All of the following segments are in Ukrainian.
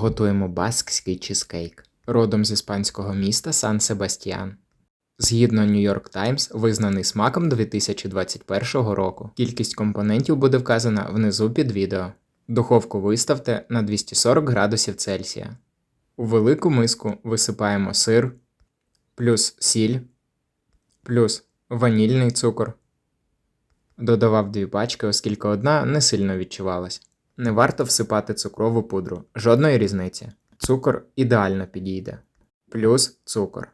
Готуємо баскський чизкейк, родом з іспанського міста Сан Себастьян. Згідно New York Times, визнаний смаком 2021 року. Кількість компонентів буде вказана внизу під відео. Духовку виставте на 240 градусів Цельсія. У велику миску висипаємо сир, плюс сіль, плюс ванільний цукор. Додавав дві пачки, оскільки одна не сильно відчувалась. Не варто всипати цукрову пудру, жодної різниці. Цукор ідеально підійде. Плюс цукор.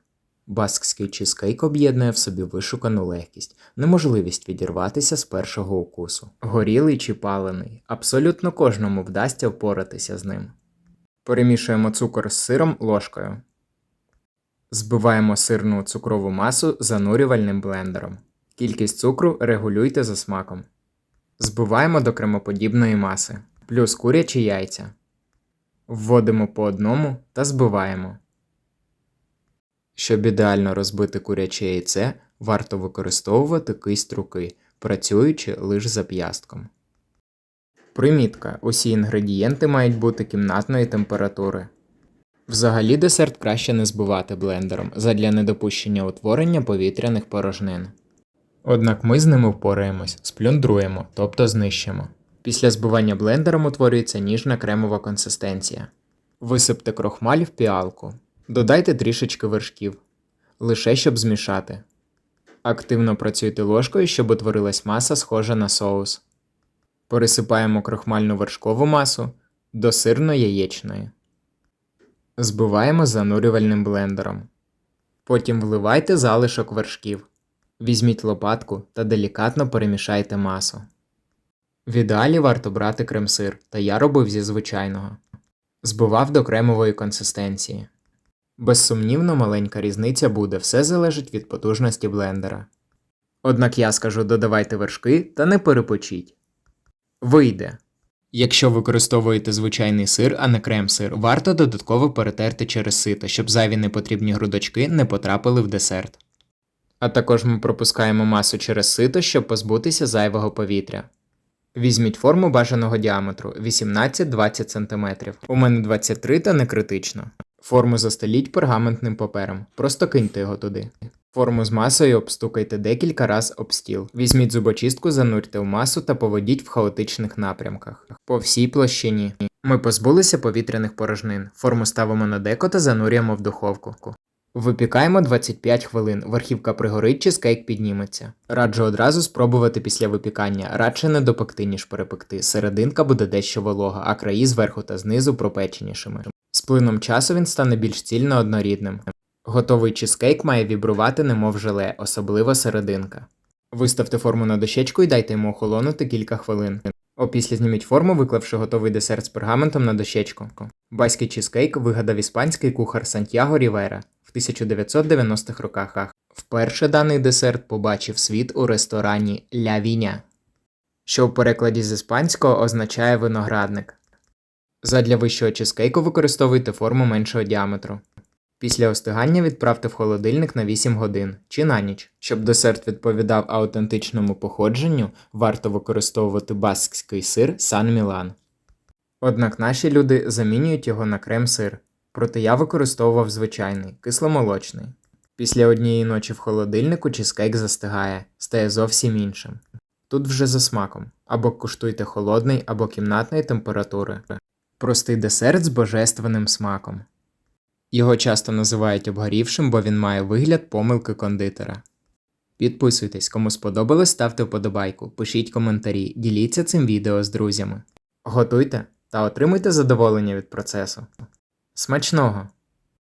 Баскський чизкейк об'єднує в собі вишукану легкість, неможливість відірватися з першого укусу. Горілий чи палений, абсолютно кожному вдасться впоратися з ним. Перемішуємо цукор з сиром ложкою. Збиваємо сирну цукрову масу занурювальним блендером. Кількість цукру регулюйте за смаком. Збиваємо до кремоподібної маси, плюс курячі яйця. Вводимо по одному та збиваємо. Щоб ідеально розбити куряче яйце, варто використовувати кисть руки, працюючи лише зап'ястком. Примітка: усі інгредієнти мають бути кімнатної температури. Взагалі десерт краще не збивати блендером задля недопущення утворення повітряних порожнин. Однак ми з ними впораємось, сплюндруємо, тобто знищимо. Після збивання блендером утворюється ніжна кремова консистенція. Висипте крохмаль в піалку. Додайте трішечки вершків, лише щоб змішати. Активно працюйте ложкою, щоб утворилась маса, схожа на соус. Пересипаємо крохмальну вершкову масу до сирно-яєчної. Збиваємо занурювальним блендером. Потім вливайте залишок вершків. Візьміть лопатку та делікатно перемішайте масу. В ідеалі варто брати крем-сир, та я робив зі звичайного. Збивав до кремової консистенції. Безсумнівно, маленька різниця буде, все залежить від потужності блендера. Однак я скажу додавайте вершки та не перепочіть. Вийде. Якщо використовуєте звичайний сир, а не крем-сир, варто додатково перетерти через сито, щоб зайві непотрібні грудочки не потрапили в десерт. А також ми пропускаємо масу через сито, щоб позбутися зайвого повітря. Візьміть форму бажаного діаметру 18-20 см. У мене 23 та не критично. Форму застеліть пергаментним папером, просто киньте його туди. Форму з масою обстукайте декілька раз об стіл. Візьміть зубочистку, занурте в масу та поведіть в хаотичних напрямках. По всій площині. Ми позбулися повітряних порожнин. Форму ставимо на деко та занурюємо в духовку. Випікаємо 25 хвилин, верхівка пригорить, чизкейк підніметься. Раджу одразу спробувати після випікання, радше не допекти, ніж перепекти. Серединка буде дещо волога, а краї зверху та знизу пропеченішими. З плином часу він стане більш цільно однорідним. Готовий чизкейк має вібрувати, немов желе, особливо серединка. Виставте форму на дощечку і дайте йому охолонути кілька хвилин. Опісля зніміть форму, виклавши готовий десерт з пергаментом на дощечку. Баський чизкейк вигадав іспанський кухар Сантьяго Рівера 1990-х роках. Вперше даний десерт побачив світ у ресторані Ля Віня, що в перекладі з іспанського означає виноградник. Задля вищого чизкейку використовуйте форму меншого діаметру. Після остигання відправте в холодильник на 8 годин чи на ніч. Щоб десерт відповідав аутентичному походженню, варто використовувати баскський сир Сан Мілан. Однак наші люди замінюють його на крем-сир, проте я використовував звичайний, кисломолочний. Після однієї ночі в холодильнику чизкейк застигає, стає зовсім іншим. Тут вже за смаком, або куштуйте холодний, або кімнатної температури. Простий десерт з божественним смаком. Його часто називають обгорівшим, бо він має вигляд помилки кондитера. Підписуйтесь, кому сподобалось, ставте вподобайку, пишіть коментарі, діліться цим відео з друзями. Готуйте та отримуйте задоволення від процесу. Смачного!